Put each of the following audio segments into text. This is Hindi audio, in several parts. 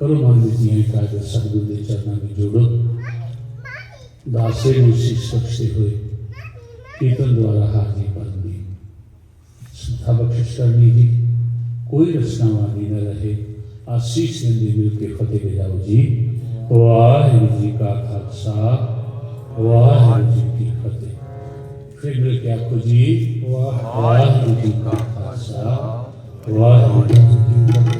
करो मानवी जी कार्य सदगुरु के चरणों में जोड़ो। दासे मुझी सबसे हुए। कीर्तन द्वारा हाजी बनवी श्रद्धा बख्शिश करनी ही। कोई रचना वाली न रहे। आशीष नंदी मिल के फतेह बिजाओ जी। वाहिगुरु जी का खालसा। वाहिगुरु जी की फतेह। फिर मिल के आपको जी। वाहिगुरु जी का खालसा। वाहिगुरु जी की फतेह।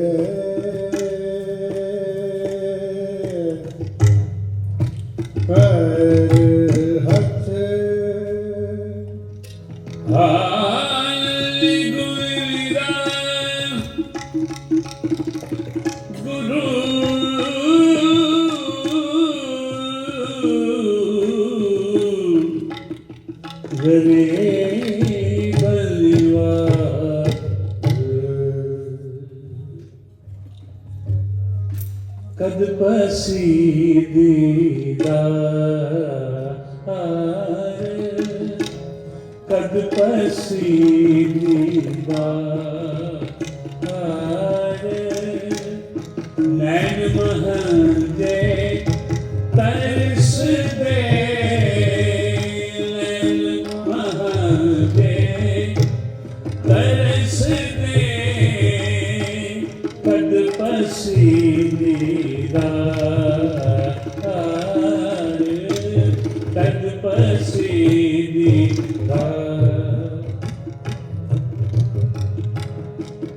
ਕਦ ਪਸੀ ਦੀਦਾਰ ਕਦ ਪਸੀ ਦੀਦਾਰ